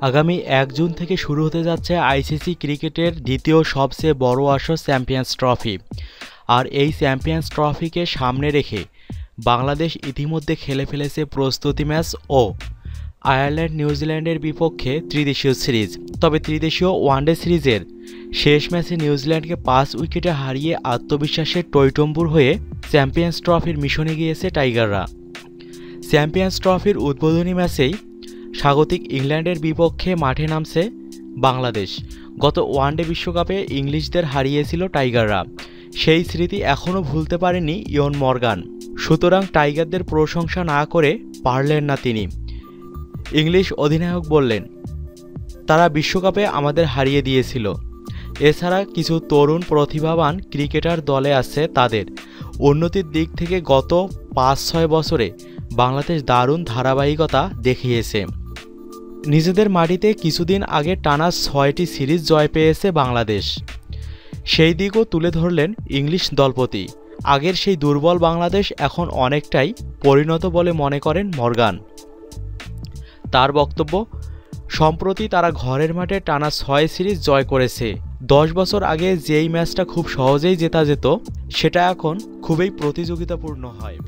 আগামী এক জুন থেকে শুরু হতে যাচ্ছে আইসিসি ক্রিকেটের দ্বিতীয় সবচেয়ে বড় আসর চ্যাম্পিয়ন্স ট্রফি। আর এই চ্যাম্পিয়ন্স ট্রফিকে সামনে রেখে বাংলাদেশ ইতিমধ্যে খেলে ফেলেছে প্রস্তুতি ম্যাচ ও আয়ারল্যান্ড নিউজিল্যান্ডের বিপক্ষে ত্রিদেশীয় সিরিজ। তবে ত্রিদেশীয় ওয়ানডে সিরিজের শেষ ম্যাচে নিউজিল্যান্ডকে পাঁচ উইকেটে হারিয়ে আত্মবিশ্বাসের টৈটম্বুর হয়ে চ্যাম্পিয়ন্স ট্রফির মিশনে গিয়েছে টাইগাররা। চ্যাম্পিয়ন্স ট্রফির উদ্বোধনী ম্যাচেই স্বাগতিক ইংল্যান্ডের বিপক্ষে মাঠে নামছে বাংলাদেশ। গত ওয়ানডে বিশ্বকাপে ইংলিশদের হারিয়েছিল টাইগাররা। সেই স্মৃতি এখনও ভুলতে পারেনি ইয়ন মর্গান। সুতরাং টাইগারদের প্রশংসা না করে পারলেন না তিনি। ইংলিশ অধিনায়ক বললেন, তারা বিশ্বকাপে আমাদের হারিয়ে দিয়েছিল। এছাড়া কিছু তরুণ প্রতিভাবান ক্রিকেটার দলে আছে তাদের। উন্নতির দিক থেকে গত পাঁচ ছয় বছরে বাংলাদেশ দারুণ ধারাবাহিকতা দেখিয়েছে। নিজেদের মাটিতে কিছুদিন আগে টানা ছয়টি সিরিজ জয় পেয়েছে বাংলাদেশ। সেই দিকও তুলে ধরলেন ইংলিশ দলপতি। আগের সেই দুর্বল বাংলাদেশ এখন অনেকটাই পরিণত বলে মনে করেন মর্গান। তার বক্তব্য, সম্প্রতি তারা ঘরের মাঠে টানা ছয় সিরিজ জয় করেছে। দশ বছর আগে যেই ম্যাচটা খুব সহজেই জেতা যেত, সেটা এখন খুবই প্রতিযোগিতাপূর্ণ হয়।